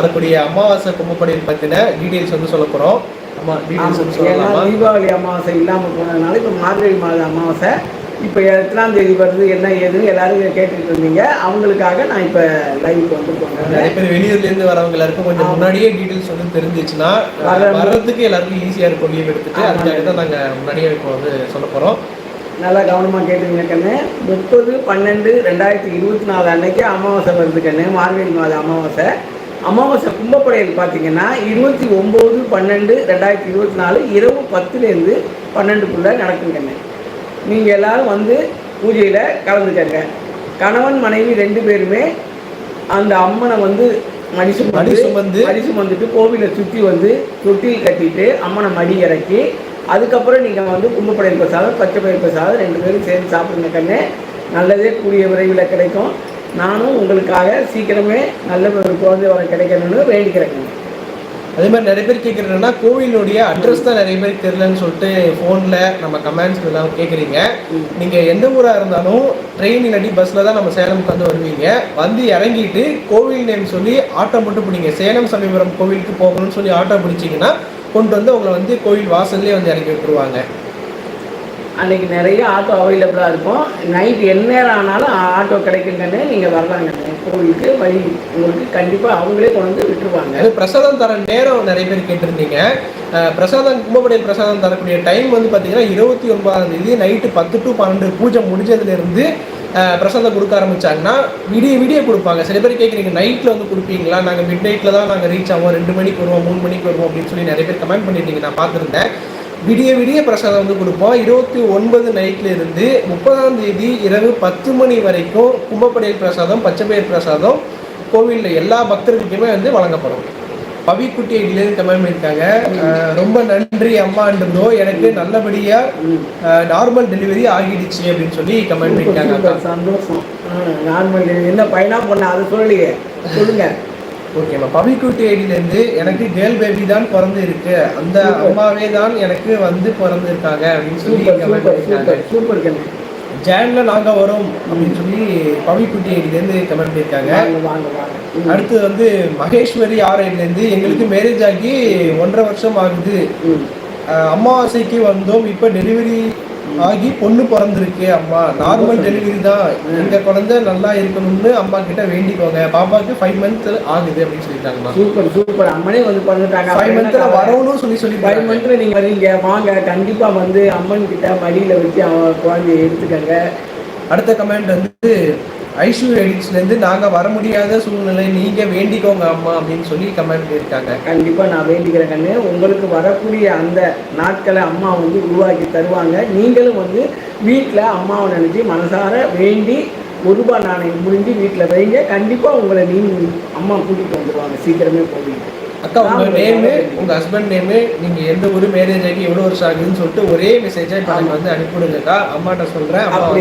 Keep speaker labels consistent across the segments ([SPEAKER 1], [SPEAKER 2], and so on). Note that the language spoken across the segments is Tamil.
[SPEAKER 1] வரக்கூடிய அமாவாசை கும்பப்படையில் பற்றின டீட்டெயில்ஸ் வந்து சொல்ல போகிறோம் ஆமா டீட்டெயில்ஸ் வந்து சொல்லலாமா?
[SPEAKER 2] தீபாவளி அமாவாசை இல்லாமல் போனதுனால இப்போ மார்கழி மாத அமாவாசை இப்போ எத்தனாம் தேதி வருது என்ன ஏதுன்னு எல்லாரும் கேட்டுட்டு இருந்தீங்க. அவங்களுக்காக நான் இப்போ லைவுக்கு வந்து போகிறேன்
[SPEAKER 1] நிறைய பேர் வெளியூர்ல இருந்து வரவங்க எல்லாருக்கும் கொஞ்சம். முன்னாடியே டீட்டெயில்ஸ் வந்து தெரிஞ்சிச்சுன்னா
[SPEAKER 2] வர-
[SPEAKER 1] வர்றதுக்கு எல்லாருக்கும் ஈஸியா இருக்கும் லீவ் எடுத்துட்டு. அதுக்காக தான் நாங்க முன்னாடியே இப்போ வந்து சொல்ல போறோம்.
[SPEAKER 2] நல்லா கவனமாக கேட்டுங்க கண்ணு. முப்பது பன்னெண்டு ரெண்டாயிரத்தி இருபத்தி நாலு அன்னைக்கு அமாவாசை வருது கண்ணு மார்கழி மாத அமாவாசை. அமாவாசை கும்பப்படையல் பார்த்தீங்கன்னா இருபத்தி ஒம்பது பன்னெண்டு ரெண்டாயிரத்தி இருபத்தி நாலு இரவு பத்துலேருந்து பன்னெண்டுக்குள்ளே நடக்கும் கண்ணு நீங்கள் எல்லாரும் வந்து பூஜையில் கலந்துக்கங்க. கணவன் மனைவி ரெண்டு பேருமே அந்த அம்மனை வந்து மடி சுமந்து
[SPEAKER 1] மடி சுமந்து
[SPEAKER 2] மடி சுமந்துட்டு கோவிலை சுற்றி வந்து தொட்டில் கட்டிட்டு அம்மனை மடி இறக்கி அதுக்கப்புறம் நீங்கள் வந்து கும்பப்படையல் பிரசாதம் பச்சை பயிர் பிரசாதம் ரெண்டு பேரும் சேர்ந்து சாப்பிடுங்க கண்ணு. நல்லதே கூடிய விரைவில் கிடைக்கும். நானும் உங்களுக்காக சீக்கிரமே நல்ல ஒரு குழந்தை வர கிடைக்கணும்னு வேண்டிக்கிறேன் கண்ணு.
[SPEAKER 1] அதே மாதிரி நிறைய பேர் கேட்குறதுனா கோவிலுடைய அட்ரஸ் தான் நிறைய பேருக்கு தெரியலன்னு சொல்லிட்டு ஃபோனில் நம்ம கமெண்ட்ஸ் எல்லாம் கேட்குறீங்க. நீங்கள் எந்த ஊராக இருந்தாலும் ட்ரெயின் இல்லாட்டி பஸ்ஸில் தான் நம்ம சேலமுக்கு வந்து வருவீங்க வந்து இறங்கிட்டு கோவில் நேம் சொல்லி ஆட்டோ மட்டும் பிடிங்க சேலம் சமயபுரம் கோவிலுக்கு போகணும்னு சொல்லி ஆட்டோ பிடிச்சிங்கன்னா கொண்டு வந்து உங்களை வந்து கோவில் வாசல்லே வந்து இறக்கி விட்டுருவாங்க
[SPEAKER 2] அன்னைக்கு நிறைய ஆட்டோ அவைலபிளாக இருக்கும். நைட் எந்நேரம் ஆனாலும் ஆட்டோ கிடைக்குங்கன்னு நீங்கள் வர்றாங்க கோவிலுக்கு வழி உங்களுக்கு கண்டிப்பாக அவங்களே கொண்டு வந்து விட்டுருவாங்க.
[SPEAKER 1] அது பிரசாதம் தர நேரம் நிறைய பேர் கேட்டிருந்தீங்க. பிரசாதம் கும்பப்படையில் பிரசாதம் தரக்கூடிய டைம் வந்து பார்த்தீங்கன்னா இருபத்தி ஒன்பதாம் தேதி நைட்டு பத்து டு பன்னெண்டு பூஜை முடிஞ்சதுலேருந்து பிரசாதம் கொடுக்க ஆரம்பிச்சாங்கன்னா விடிய விடிய கொடுப்பாங்க. சில பேர் கேட்குறீங்க நைட்டில் வந்து கொடுப்பீங்களா? நாங்கள் மிட் நைட்டில் தான் நாங்கள் ரீச் ஆவோம். ரெண்டு மணிக்கு வருவோம் மூணு மணிக்கு வருவோம் அப்படின்னு சொல்லி நிறைய பேர் கமெண்ட் பண்ணியிருந்தீங்க. நான் பார்த்துருந்தேன். விடிய விடிய பிரசாதம் வந்து கொடுப்போம். இருபத்தி ஒன்பது நைட்ல இருந்து முப்பதாம் தேதி இரவு பத்து மணி வரைக்கும் கும்பப்படையல் பிரசாதம் பச்சைப்பயிர் பிரசாதம் கோவிலில் எல்லா பக்தர்களுக்குமே வந்து வழங்கப்படும். பவிக்குட்டி ஐடியிலேருந்து கமெண்ட் பண்ணியிருக்காங்க. ரொம்ப நன்றி அம்மா ப்ரோ எனக்கு நல்லபடியாக. நார்மல் டெலிவரி ஆகிடுச்சு அப்படின்னு சொல்லி கமெண்ட் பண்ணியிருக்காங்க
[SPEAKER 2] சந்தோஷம். நார்மல் என்ன பையனா பொண்ணா அது சொல்லலையே. சொல்லுங்க.
[SPEAKER 1] ஓகேம்மா பவிக்குட்டி ஐடியிலேருந்து எனக்கு கேர்ள் பேபி தான் பிறந்து இருக்கு. அந்த. அம்மாவே தான் எனக்கு வந்து பிறந்திருக்காங்க அப்படின்னு சொல்லி
[SPEAKER 2] சூப்பர்
[SPEAKER 1] ஜேன்ல நாங்க வரோம் அப்படின்னு சொல்லி பவிக்குட்டி ஐடியிலேருந்து கமெண்ட் பண்ணியிருக்காங்க. அடுத்து வந்து மகேஸ்வரி ஆர் ஐடிலேருந்து எங்களுக்கு மேரேஜ் ஆகி ஒன்றரை வருஷம் ஆகுது. அமாவாசைக்கு வந்தோம். இப்போ டெலிவரி ஆகி பொண்ணு பிறந்திருக்கு அம்மா. நார்மல் டெலிவரி தான். எங்க குழந்தை நல்லா இருக்கணும்னு அம்மா கிட்ட வேண்டிக்கோங்க. பாப்பாக்கு ஃபைவ் மந்த் ஆகுது அப்படின்னு சொல்லிட்டாங்கம்மா.
[SPEAKER 2] சூப்பர் சூப்பர் அம்மனே வந்து பிறந்துட்டாங்க.
[SPEAKER 1] ஃபைவ் மந்த்ல வரணும்னு சொல்லி சொல்லி
[SPEAKER 2] ஃபைவ் மந்த்ல நீங்க வரீங்க. வாங்க கண்டிப்பா வந்து அம்மன் கிட்ட மடியில வச்சு அவ குழந்தைய எடுத்துக்கங்க.
[SPEAKER 1] அடுத்த கமெண்ட் வந்து ஐஷு எடிட்ஸ்லேருந்து நாங்கள் வர முடியாத சூழ்நிலை நீங்கள் வேண்டிக்கோங்க அம்மா அப்படின்னு சொல்லி கமெண்ட் பண்ணியிருக்காங்க
[SPEAKER 2] கண்டிப்பாக நான் வேண்டிக்கிறேன் கண்ணு. உங்களுக்கு வரக்கூடிய அந்த நாட்களை அம்மா வந்து உருவாக்கி தருவாங்க. நீங்களும் வந்து வீட்டில் அம்மாவை நினச்சி மனசார வேண்டி ஒரு ரூபாய் நாணயம் முடிஞ்சு வீட்டில் வைங்க. கண்டிப்பாக உங்களை நீங்கள் அம்மா கூட்டிகிட்டு வந்துடுவாங்க சீக்கிரமே போவீங்க.
[SPEAKER 1] அக்கா உங்க
[SPEAKER 2] ஆமா,
[SPEAKER 1] நேமு
[SPEAKER 2] ஆமா.
[SPEAKER 1] உங்க ஹஸ்பண்ட் நேமு நீங்க எந்த ஊர் மேரேஜ் ஆகி எவ்வளவு வருஷம் ஆகுதுன்னு சொல்லிட்டு ஒரே மெசேஜா இப்ப எனக்கு. வந்து அனுப்பிவிடுங்கக்கா அம்மாட்ட சொல்றேன் அம்மா
[SPEAKER 2] ஒரு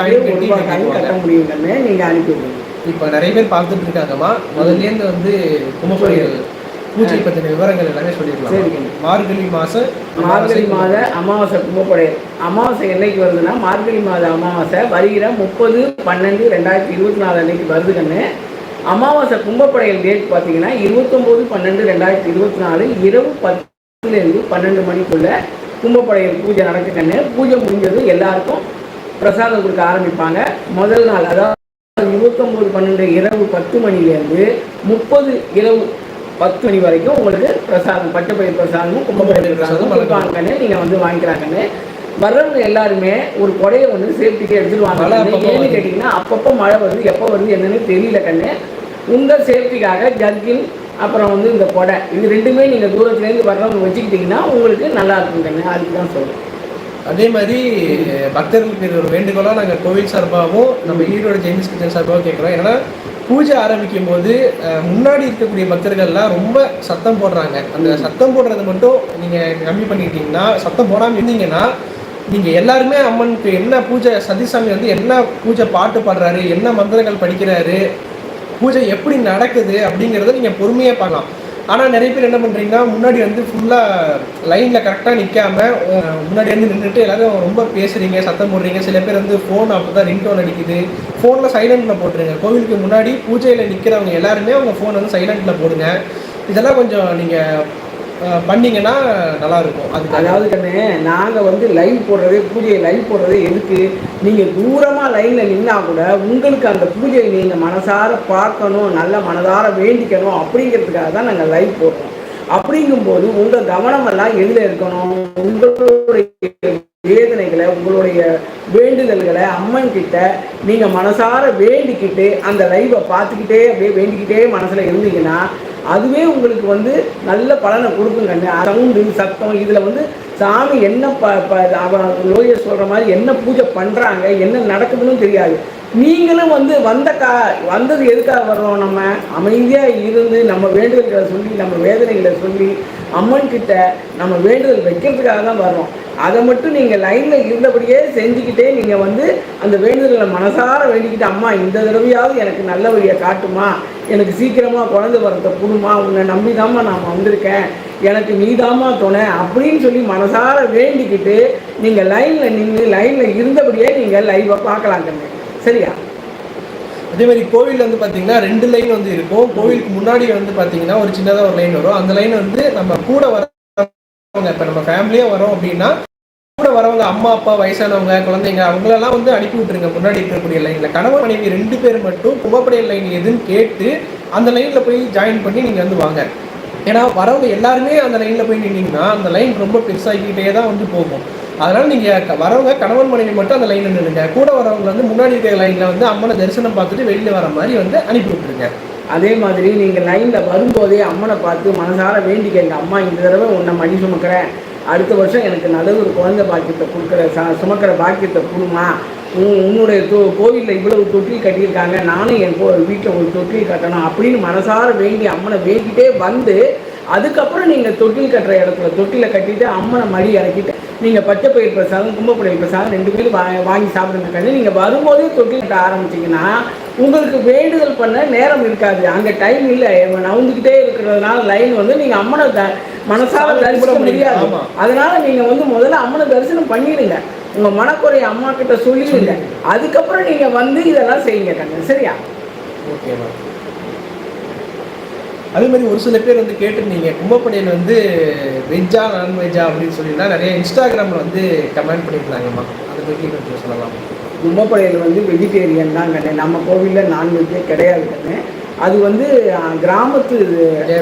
[SPEAKER 1] கட்டி
[SPEAKER 2] கட்ட. முடியும் கண்ணு நீங்க அனுப்பி விடுங்க
[SPEAKER 1] இப்ப நிறைய பேர் பார்த்துட்டு இருக்காங்கம்மா முதல்ல இருந்து வந்து கும்பப்படையல் பூஜை பத்தின விவரங்கள் எல்லாமே. சொல்லிடலாம் மார்கழி மாசம்
[SPEAKER 2] மார்கழி மாத அமாவாசை கும்பப்படையல் அமாவாசை என்னைக்கு வருதுன்னா மார்கழி மாத அமாவாசை வருகிற முப்பது பன்னெண்டு ரெண்டாயிரத்தி இருபத்தி நாலு அன்னைக்கு வருது கண்ணு அமாவாசை கும்பப்படையல் டேட் பார்த்தீங்கன்னா இருபத்தொம்போது பன்னெண்டு ரெண்டாயிரத்தி இருபத்தி நாலு இரவு பத்துலேருந்து பன்னெண்டு மணிக்குள்ள கும்பப்படையல் பூஜை நடக்குதுன்னு கண்ணு பூஜை முடிஞ்சது எல்லாருக்கும் பிரசாதம் கொடுக்க ஆரம்பிப்பாங்க. முதல் நாள் அதாவது இருபத்தொம்போது பன்னெண்டு இரவு பத்து மணிலேருந்து முப்பது இரவு பத்து மணி வரைக்கும் உங்களுக்கு பிரசாதம் பச்சைப்பயிர் பிரசாதமும் கும்பப்படையில் பிரசாதமும் கொடுப்பாங்கன்னு நீங்கள் வந்து வாங்கிக்கிறாங்கன்னு வர்றவங்க எல்லாருமே ஒரு கொடையை வந்து சேஃப்டிக்கு எடுத்துட்டு வாங்க
[SPEAKER 1] மழை
[SPEAKER 2] கண்ணு.
[SPEAKER 1] அப்பப்போ
[SPEAKER 2] ஏன்னு. கேட்டிங்கன்னா அப்பப்போ மழை வருது எப்போ வருது என்னன்னு தெரியல கண்ணு. உங்கள் சேஃப்டிக்காக ஜர்கின் அப்புறம் வந்து இந்த கொடை இது ரெண்டுமே நீங்கள் தூரத்துலேருந்து வர்றவங்க வச்சுக்கிட்டிங்கன்னா உங்களுக்கு நல்லா இருக்கும் கண்ணு. அதுக்கு தான் சொல்கிறேன்
[SPEAKER 1] அதே மாதிரி பக்தர்களுக்கு இது ஒரு வேண்டுகோளா நாங்க கோவில் சார்பாகவும் நம்ம ஈரோடு ஜெயின்ஸ் கிச்சன் சார்பாகவும் கேட்குறோம். ஏன்னா பூஜை ஆரம்பிக்கும் போது முன்னாடி இருக்கக்கூடிய பக்தர்கள்லாம் ரொம்ப சத்தம் போடுறாங்க. அந்த சத்தம் போடுறது மட்டும் நீங்க கம்மி பண்ணிக்கிட்டீங்கன்னா சத்தம் போடாம இருந்தீங்கன்னா நீங்கள் எல்லாருமே அம்மனுக்கு என்ன பூஜை சதிசாமி வந்து என்ன பூஜை பாட்டு பாடுறாரு என்ன மந்திரங்கள் படிக்கிறாரு பூஜை எப்படி நடக்குது அப்படிங்கிறத நீங்கள் பொறுமையாக பார்க்கலாம். ஆனால் நிறைய பேர் என்ன பண்ணுறீங்கன்னா முன்னாடி வந்து ஃபுல்லாக லைனில் கரெக்டாக நிற்காம முன்னாடி வந்து நின்றுட்டு எல்லாரும் ரொம்ப பேசுகிறீங்க சத்தம் போடுறீங்க. சில பேர் வந்து ஃபோன் அப்போ தான் ரிங்டோன் அடிக்குது ஃபோனில் சைலண்டில் போட்டுருங்க. கோவிலுக்கு முன்னாடி பூஜையில் நிற்கிறவங்க எல்லாருமே அவங்க ஃபோன் வந்து சைலண்டில் போடுங்க. இதெல்லாம் கொஞ்சம் நீங்கள் பண்ணீங்கன்னா நல்லாயிருக்கும். அதுக்கு
[SPEAKER 2] அதாவது கண்ணே நாங்கள் வந்து லைவ் போடுறது பூஜையை லைவ் போடுறது எதுக்கு? நீங்கள் தூரமாக லைனில் நின்னா கூட உங்களுக்கு அந்த பூஜையை நீங்கள் மனசார பார்க்கணும் நல்ல மனதார வேண்டிக்கணும் அப்படிங்கிறதுக்காக தான் நாங்கள் லைவ் போடுறோம். அப்படிங்கும்போது உங்கள் கவனமெல்லாம் எதில் இருக்கணும் உங்களுடைய வேதனைகளை உங்களுடைய வேண்டுதல்களை அம்மன் கிட்ட நீங்கள் மனசார வேண்டிக்கிட்டு அந்த லைவை பார்த்துக்கிட்டே அப்படியே வேண்டிக்கிட்டே மனசில் இருந்தீங்கன்னா அதுவே உங்களுக்கு வந்து நல்ல பலனை கொடுக்கும் கண்ணு. சவுண்டு சத்தம் இதில் வந்து சாமி என்ன ப ப அவன் லோயர் சொல்கிற மாதிரி என்ன பூஜை பண்ணுறாங்க என்ன நடக்குதுன்னு தெரியாது. நீங்களும் வந்து வந்த கா வந்தது எதுக்காக வர்றோம் நம்ம? அமைதியாக இருந்து நம்ம வேண்டுதல்களை சொல்லி நம்ம வேதனைகளை சொல்லி அம்மன் கிட்ட நம்ம வேண்டுதல் வைக்கிறதுக்காக தான் வர்றோம். அதை மட்டும் நீங்கள் லைனில் இருந்தபடியே செஞ்சுக்கிட்டே நீங்கள் வந்து அந்த வேண்டுதல்களை மனசார வேண்டிக்கிட்டு அம்மா இந்த தடவையாவது எனக்கு நல்ல வழியை காட்டுமா? எனக்கு சீக்கிரமாக குழந்தை வரத்தை கொடுமா உன்னை நம்பி நான் வந்திருக்கேன். எனக்கு நீதாம்மா துணை. அப்படின்னு சொல்லி மனசார வேண்டிக்கிட்டு நீங்கள் லைனில் நின்று லைனில் இருந்தபடியே நீங்கள் லைவை பார்க்கலாம் கண்ணு சரியா?
[SPEAKER 1] அதே மாதிரி கோவில் வந்து பார்த்தீங்கன்னா ரெண்டு லைன் வந்து இருக்கும். கோவிலுக்கு முன்னாடி வந்து பார்த்தீங்கன்னா ஒரு சின்னதாக ஒரு லைன் வரும். அந்த லைன் வந்து நம்ம கூட வரவங்க இப்போ நம்ம ஃபேமிலியாக வரோம் அப்படின்னா கூட வரவங்க அம்மா அப்பா வயசானவங்க குழந்தைங்க அவங்களெல்லாம் வந்து அனுப்பி விட்டுருங்க. முன்னாடி இருக்கக்கூடிய லைனில் கணவன் மனைவி ரெண்டு பேர் மட்டும் கும்பப்படையல் லைன் எதுன்னு கேட்டு அந்த லைனில் போய் ஜாயின் பண்ணி நீங்கள் வந்து வாங்க. ஏன்னா வரவங்க எல்லாருமே அந்த லைனில் போய் நின்னீங்கன்னா அந்த லைன் ரொம்ப பெருசாகிக்கிட்டே தான் வந்து போகும். அதனால் நீங்கள் வரவங்க கணவன் மனைவி மட்டும் அந்த லைனில் நின்றுங்க கூட வரவங்க வந்து முன்னாடி இருக்கிற லைனில் வந்து அம்மனை தரிசனம் பார்த்துட்டு வெளியில் வர மாதிரி வந்து அனுப்பி விட்டுருங்க.
[SPEAKER 2] அதே மாதிரி நீங்கள் லைனில் வரும்போதே அம்மனை பார்த்து மனசார வேண்டிக்கங்க அம்மா இந்த தடவை உன்னை மணி சுமக்கிறேன். அடுத்த வருஷம் எனக்கு நல்ல ஒரு குழந்தை பாக்கியத்தை கொடுக்குற ச சுமக்கிற பாக்கியத்தை கொடுமா. உன் உன்னுடைய தொ கோவிலில் இவ்வளவு தொட்டில் கட்டியிருக்காங்க. நானும் என் கோ வீட்டில் ஒரு தொட்டில் கட்டணும் அப்படின்னு மனசார வேண்டி அம்மனை வேண்டிகிட்டே வந்து அதுக்கப்புறம் நீங்கள் தொட்டில் கட்டுற இடத்துல தொட்டிலை கட்டிட்டு அம்மனை மடி இறக்கிட்டு நீங்கள் பச்சை பயிர் பிரசாதம் கும்பப்பயிர் பிரசாதம் ரெண்டு பேரும் வா வாங்கி சாப்பிடுங்க கண்ணு நீங்கள் வரும்போதே தொட்டில் ஆரம்பிச்சிங்கன்னா உங்களுக்கு வேண்டுதல் பண்ண நேரம் இருக்காது. அங்கே டைம் இல்லை. நவுந்துக்கிட்டே இருக்கிறதுனால லைன் வந்து நீங்கள் அம்மனை த மனசார
[SPEAKER 1] சாமி
[SPEAKER 2] தரிசிக்க முடியாது. அதனால நீங்கள் வந்து முதல்ல அம்மனை தரிசனம் பண்ணிடுங்க. உங்கள் மனக்குறைய அம்மா கிட்ட சொல்லிடுங்க. அதுக்கப்புறம் நீங்கள் வந்து இதெல்லாம் செய்யுங்க கண்ணு. சரியா?
[SPEAKER 1] ஓகேவா அதே மாதிரி ஒரு சில பேர் வந்து கேட்டிருந்தீங்க கும்பப்படையில் வந்து வெஜ்ஜா நான்வெஜ்ஜா அப்படின்னு சொல்லிலாம் நிறைய இன்ஸ்டாகிராமில் வந்து கமெண்ட் பண்ணியிருந்தாங்கம்மா அதை பற்றி கொஞ்சம் சொல்லலாம்
[SPEAKER 2] கும்பப்படையில் வந்து வெஜிடேரியன் தான் கண்ணு நம்ம கோவிலில் நான்வெஜ்ஜே கிடையாது கண்ணு அது வந்து கிராமத்து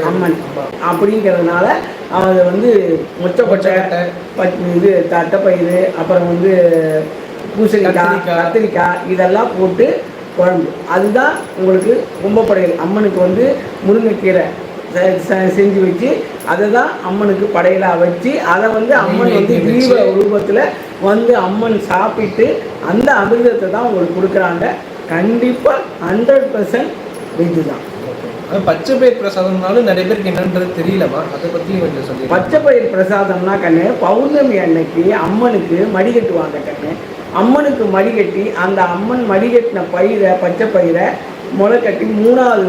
[SPEAKER 2] அம்மன். அப்படிங்கிறதுனால அது வந்து மொச்சக்கொட்டை. பச் இது தட்டைப்பயிறு அப்புறம் வந்து பூசணிக்காய்.
[SPEAKER 1] கத்திரிக்காய்
[SPEAKER 2] இதெல்லாம் போட்டு குழம்பு. அதுதான் உங்களுக்கு கும்பப்படையல் அம்மனுக்கு வந்து முருங்கைக்கீரை செஞ்சு வச்சு அதை தான் அம்மனுக்கு படையலாக வச்சு அதை வந்து அம்மன் வந்து தீப. உருவத்தில் வந்து அம்மன் சாப்பிட்டு அந்த அமிர்தத்தை தான் உங்களுக்கு கொடுக்குறாங்க. கண்டிப்பாக ஹண்ட்ரட் பர்சன்ட் வெஜ்ஜு தான்
[SPEAKER 1] பச்சை பயிர் பிரசாதம்னாலும் நிறைய பேருக்கு என்னன்றது தெரியலம்மா. அதை பற்றி கொஞ்சம் சொல்லி
[SPEAKER 2] பச்சை பயிர் பிரசாதம்னா கண்ணு பௌர்ணமி அன்னைக்கு அம்மனுக்கு மடி கட்டுவாங்க கண்ணு. அம்மனுக்கு மடி கட்டி அந்த அம்மன் மடி கட்டின பயிரை பச்சை பயிரை முளை கட்டி மூணாவது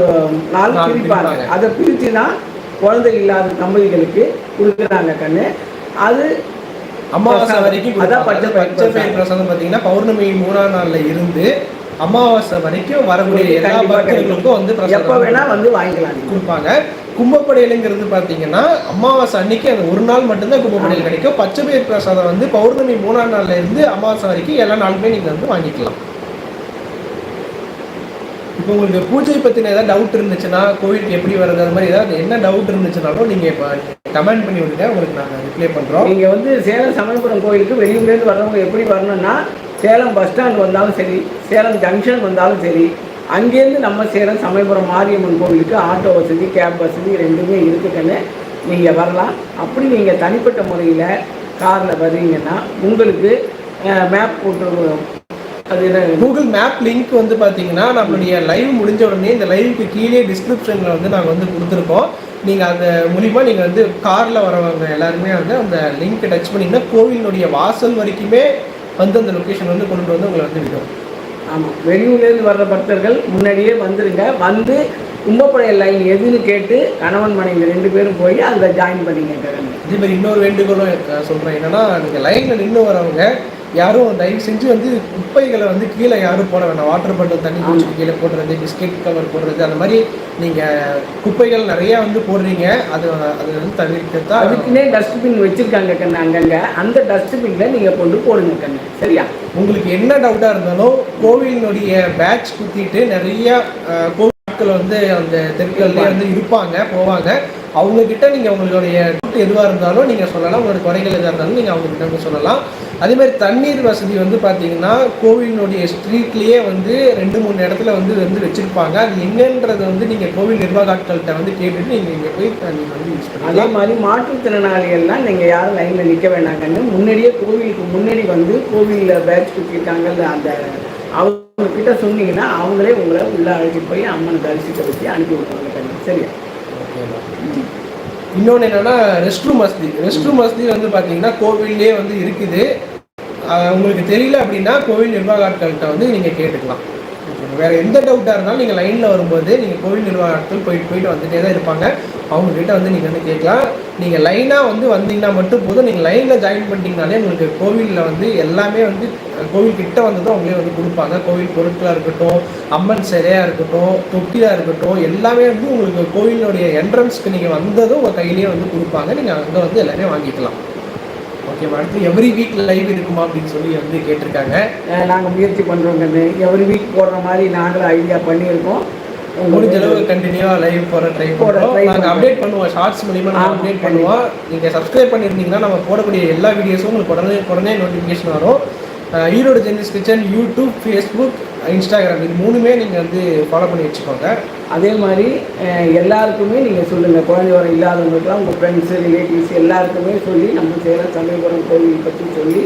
[SPEAKER 2] நாள் பிரிப்பாங்க. அதை பிரித்து தான் குழந்தை இல்லாத தம்பதிகளுக்கு கொடுக்குறாங்க கண்ணு அது
[SPEAKER 1] அமாவாசை
[SPEAKER 2] பிரசாதம்.
[SPEAKER 1] வரைக்கும்
[SPEAKER 2] அதான். பச்சை
[SPEAKER 1] பச்சை பயிர்.
[SPEAKER 2] பிரசாதம்
[SPEAKER 1] பார்த்தீங்கன்னா பௌர்ணமி மூணாம் நாள்ல இருந்து அமாவாசை வரைக்கும் வரக்கூடிய எல்லா பக்தர்களுக்கும் வந்து
[SPEAKER 2] எப்போ வேணா வந்து வாங்கிக்கலாம்.
[SPEAKER 1] கொடுப்பாங்க. கும்பப்படையலுங்கிறது பார்த்தீங்கன்னா அமாவாசை அன்னைக்கு அந்த ஒரு நாள் மட்டும்தான் கும்பப்படையல் கிடைக்கும். பச்சை பயிர் பிரசாதம் வந்து பௌர்ணமி மூணாம் நாள்ல இருந்து அமாவாசை வரைக்கும் எல்லா நாளுமே நீங்க வந்து வாங்கிக்கலாம். இப்போ உங்களுக்கு பூஜை பத்தின ஏதாவது டவுட் இருந்துச்சுன்னா கோவிலுக்கு எப்படி வர்றது அது மாதிரி ஏதாவது என்ன டவுட் இருந்துச்சுனாலும் நீங்க இப்போ கமெண்ட் பண்ணி விடுங்க. உங்களுக்கு நாங்கள் ரிப்ளை பண்றோம்.
[SPEAKER 2] நீங்க வந்து சேலம் சமயபுரம் கோயிலுக்கு வெளியூர்லேருந்து வர்றவங்க எப்படி வரணும்னா சேலம் பஸ் ஸ்டாண்ட் வந்தாலும் சரி சேலம் ஜங்ஷன் வந்தாலும் சரி அங்கேருந்து நம்ம சேலம் சமயபுரம் மாரியம்மன் கோவிலுக்கு ஆட்டோ வசதி கேப் வசதி ரெண்டுமே இருக்குதுன்னு நீங்கள் வரலாம். அப்படி நீங்கள் தனிப்பட்ட முறையில் காரில் வர்றீங்கன்னா உங்களுக்கு மேப் போட்டு அது என்ன?
[SPEAKER 1] கூகுள் மேப் லிங்க் வந்து பார்த்தீங்கன்னா நம்மளுடைய லைவ் முடிஞ்ச உடனே இந்த லைவுக்கு கீழே டிஸ்கிரிப்ஷனில் வந்து நாங்கள் வந்து கொடுத்துருக்கோம். நீங்கள் அந்த மூலிமா நீங்கள் வந்து காரில் வரவங்க எல்லாருமே வந்து அந்த லிங்க்கை டச் பண்ணிங்கன்னா கோவிலினுடைய வாசல் வரைக்குமே வந்து அந்த லொக்கேஷன் வந்து கொண்டு வந்து உங்களை வந்து விடும்
[SPEAKER 2] ஆமாம் வெளியூர்லேருந்து வர்ற பக்தர்கள் முன்னாடியே வந்துருங்க. வந்து கும்பப்படையல் லைன் எதுன்னு கேட்டு கணவன் மனைவி ரெண்டு பேரும் போய் அதில் ஜாயின் பண்ணிங்க கண்ணு
[SPEAKER 1] இதே மாதிரி இன்னொரு வேண்டுகோளும் நான் சொல்றேன். என்னன்னா நீங்க லைன்ல நின்று வரவங்க யாரும் தயவு செஞ்சு வந்து குப்பைகளை வந்து கீழே யாரும் போட வேண்டாம் வாட்டர் பாட்டில் தண்ணி குடிச்சிட்டு கீழே போடுறது பிஸ்கெட் கவர் போடுறது அந்த மாதிரி நீங்க குப்பைகள் நிறைய வந்து போடுறீங்க. அது அது வந்து தவிர்க்கத்தான்
[SPEAKER 2] அதுக்குன்னே டஸ்ட்பின் வச்சிருக்காங்க கண்ணு அங்கங்க. அந்த டஸ்ட்பின்ல நீங்க கொண்டு போடுங்க கண்ணு. சரியா?
[SPEAKER 1] உங்களுக்கு என்ன டவுட்டாக இருந்தாலும் கோவிலினுடைய பேட்ச் குத்திட்டு நிறைய கோவில் வந்து அந்த தெருக்கள்லேயே வந்து இருப்பாங்க போவாங்க. அவங்க கிட்ட நீங்கள் உங்களுடைய எதுவாக இருந்தாலும் நீங்கள் சொல்லலாம். உங்களோட குறைகள் எதாக இருந்தாலும் நீங்கள் அவங்க கிட்ட வந்து சொல்லலாம். அதே மாதிரி தண்ணீர் வசதி வந்து பார்த்தீங்கன்னா கோவிலினுடைய ஸ்ட்ரீட்லேயே வந்து ரெண்டு மூணு இடத்துல வந்து வந்து வச்சுருப்பாங்க. அது எங்கன்றது வந்து நீங்கள் கோவில் நிர்வாக ஆட்கள்கிட்ட வந்து கேட்டுட்டு நீங்கள் இங்கே போய் நீங்கள் வந்து யூஸ்
[SPEAKER 2] அதே
[SPEAKER 1] பண்ணலாம்
[SPEAKER 2] மாதிரி மாற்றுத்திறனாளிகள்லாம் நீங்கள் யாரும் லைனில் நிற்க வேண்டாம் கண்ணு முன்னாடியே கோவிலுக்கு முன்னாடி வந்து கோவிலில் பேட்ச் குத்திருக்காங்கல்ல அந்த அவங்க கிட்ட சொன்னீங்கன்னா அவங்களே உங்களை உள்ள அழைச்சிட்டு போய் அம்மனை தரிசிக்க வச்சு அனுப்பி கண்ணு. சரியா?
[SPEAKER 1] இன்னொன்று என்னென்னா ரெஸ்ட் ரூம் வசதி. ரெஸ்ட் ரூம் வசதி வந்து பார்த்தீங்கன்னா கோவில்லே வந்து இருக்குது. உங்களுக்கு தெரியல அப்படின்னா கோவில் நிர்வாக ஆட்கள்கிட்ட வந்து நீங்கள் கேட்டுக்கலாம். வேறு எந்த டவுட்டாக இருந்தாலும் நீங்கள் லைனில் வரும்போது நீங்கள் கோவில் நிர்வாக ஆட்கள் போயிட்டு போயிட்டு வந்துகிட்டே தான் இருப்பாங்க. அவங்கக்கிட்ட வந்து நீங்கள் வந்து கேட்கலாம். நீங்கள் லைனாக வந்து வந்தீங்கன்னா மட்டும் போதும். நீங்கள் லைனில் ஜாயின் பண்ணிட்டீங்கனாலே உங்களுக்கு கோவிலில் வந்து எல்லாமே வந்து கோவில் கிட்ட வந்ததும் அவங்களே வந்து கொடுப்பாங்க. கோவில் பொருட்களாக இருக்கட்டும் அம்மன் சிலையாக இருக்கட்டும் தொட்டியாக இருக்கட்டும் எல்லாமே வந்து உங்களுக்கு கோவிலுடைய என்ட்ரன்ஸ்க்கு நீங்கள் வந்ததும் உங்கள் கையிலேயே வந்து கொடுப்பாங்க. நீங்கள் அங்கே வந்து எல்லாமே வாங்கிக்கலாம். ஓகே அடுத்து எவ்ரி வீக் லைவ் இருக்குமா அப்படின்னு சொல்லி வந்து கேட்டிருக்காங்க.
[SPEAKER 2] நாங்கள் முயற்சி பண்ணுறோங்க எவ்ரி வீக் போடுற மாதிரி நாங்களும் ஐடியா பண்ணியிருக்கோம்.
[SPEAKER 1] முடிஞ்ச அளவு கண்டினியூவா லைவ் போற ட்ரை
[SPEAKER 2] போட
[SPEAKER 1] பண்றோம்
[SPEAKER 2] try
[SPEAKER 1] நாங்க
[SPEAKER 2] பண்றோம்.
[SPEAKER 1] அப்டேட் பண்ணுவோம். ஷார்ட்ஸ் மூலியமா நாங்க
[SPEAKER 2] ஆமா,
[SPEAKER 1] அப்டேட் பண்ணுவோம். நீங்க சப்ஸ்கிரைப் பண்ணிருந்தீங்கன்னா நம்ம போடக்கூடிய எல்லா வீடியோஸும் உங்களுக்கு உடனே உடனே நோட்டிஃபிகேஷன் வரும். Erode Jenny's kitchen YouTube Facebook Instagram இது மூணுமே நீங்க வந்து ஃபாலோ பண்ணி வச்சுக்கோங்க.
[SPEAKER 2] அதே மாதிரி எல்லாருக்குமே நீங்கள் சொல்லுங்கள் குழந்தை வரம் இல்லாதவங்களுக்குலாம் உங்கள் ஃப்ரெண்ட்ஸு ரிலேட்டிவ்ஸ் எல்லாருக்குமே சொல்லி நம்ம சேலம் சமயபுரம் கோவில் பற்றி சொல்லி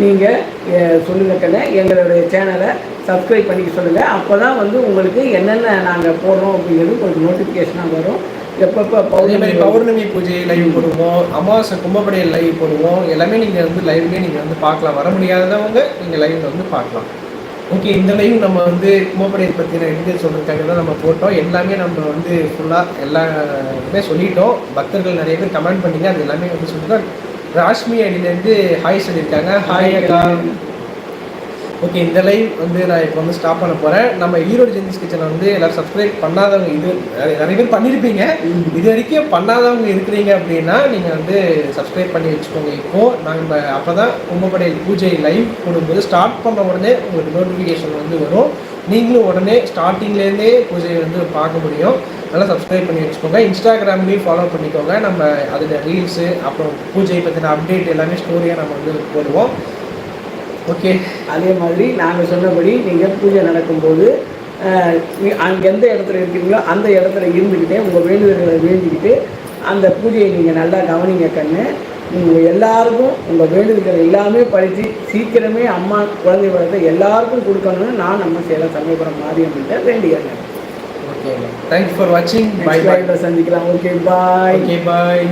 [SPEAKER 2] நீங்கள் சொல்லுங்கள் எங்களுடைய சேனலை சப்ஸ்கிரைப் பண்ணிக்க சொல்லுங்கள் அப்போ தான் வந்து உங்களுக்கு என்னென்ன நாங்கள் போடுறோம் அப்படிங்கிறது உங்களுக்கு நோட்டிஃபிகேஷனாக வரும். எப்பப்போ பௌர்ணமி
[SPEAKER 1] பௌர்ணமி பூஜை லைவ் போடுவோம். அமாவாசை கும்பப்படையல் லைவ் போடுவோம். எல்லாமே நீங்கள் வந்து லைவ்லேயே நீங்கள் வந்து பார்க்கலாம். வர முடியாதவங்க நீங்கள் லைவில் வந்து பார்க்கலாம். ஓகே இந்த லைவ் நம்ம வந்து கும்பப்படையை பற்றின டீட்டெயில் சொல்கிறதுக்காக தான் நம்ம போட்டோம். எல்லாமே நம்ம வந்து ஃபுல்லாக எல்லாமே சொல்லிட்டோம். பக்தர்கள் நிறைய பேர் கமெண்ட் பண்ணிங்க. அது எல்லாமே வந்து சொல்லிட்டோம் ராஷ்மி அடியிலேருந்து ஹாய் சொல்லியிருக்காங்க. ஹாய் அக்கா. ஓகே இந்த லைவ் வந்து நான் இப்போ வந்து ஸ்டாப் பண்ண போகிறேன் நம்ம ஈரோடு ஜென்னிஸ் கிச்சனை வந்து எல்லாரும் சப்ஸ்கிரைப் பண்ணாதவங்க இது நிறைய- பேர் பண்ணியிருப்பீங்க இது வரைக்கும் பண்ணாதவங்க இருக்கிறீங்க அப்படின்னா நீங்கள் வந்து சப்ஸ்கிரைப் பண்ணி வச்சுக்கோங்க இப்போ. நம்ம அப்போ தான் கும்பப்படையல் பூஜை லைவ் போடும்போது ஸ்டார்ட் பண்ண உடனே உங்களுக்கு நோட்டிஃபிகேஷன் வந்து வரும். நீங்களும் உடனே ஸ்டார்டிங்லேருந்தே பூஜையை வந்து பார்க்க முடியும். நல்லா சப்ஸ்கிரைப் பண்ணி வச்சுக்கோங்க. இன்ஸ்டாகிராம்லேயும் ஃபாலோ பண்ணிக்கோங்க. நம்ம அதில் ரீல்ஸு அப்புறம் பூஜையை பற்றின அப்டேட் எல்லாமே ஸ்டோரியாக நம்ம வந்து போடுவோம். ஓகே
[SPEAKER 2] அதே மாதிரி நாங்கள் சொன்னபடி நீங்கள் பூஜை நடக்கும்போது அங்கே எந்த இடத்துல இருக்கீங்களோ அந்த இடத்துல இருந்துக்கிட்டே உங்கள் வேண்டுதல்களை வேண்டிக்கிட்டு அந்த பூஜையை நீங்கள் நல்லா கவனிங்க கண்ணு. உங்கள் எல்லாருக்கும் உங்கள் வேண்டுதல்கள் எல்லாமே படித்து சீக்கிரமே அம்மா குழந்தை வளர்த்த எல்லாருக்கும் கொடுக்கணும்னு நான் நம்ம சேலம் சமயபுரம் மாரியம்கிட்ட வேண்டிக்கிறேன்
[SPEAKER 1] ஓகே தேங்க்ஸ் ஃபார் வாட்சிங் பை பை
[SPEAKER 2] சந்திக்கலாம். Okay bye
[SPEAKER 1] okay bye